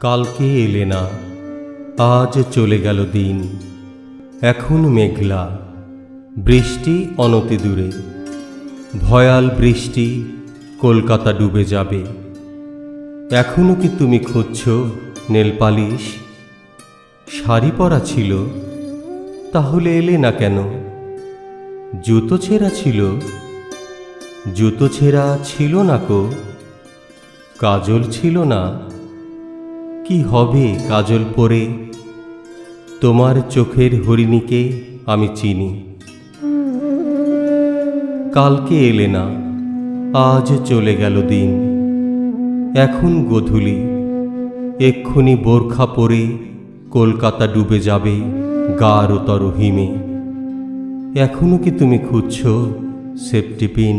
কালকে এলে না, আজ চলে গেল দিন। এখন মেঘলা, বৃষ্টি অনতি দূরে। ভয়াল বৃষ্টি কলকাতা ডুবে যাবে। এখনও কি তুমি খুঁজছ নেলপালিশ শাড়ি পরা ছিল, তাহলে এলে না কেন? জুতো ছেঁড়া ছিল। জুতো ছেঁড়া ছিল না কো। কাজল ছিল না। কি হবে কাজল পরে? তোমার চোখের হরিণীকে আমি চিনি। কালকে এলে না, আজ চলে গেল দিন। এখন গোধূলি, এক্ষুনি বোরখা পরে কলকাতা ডুবে যাবে গাঢ়তর হিমে এখনও কি তুমি খুঁজছ সেফটি পিন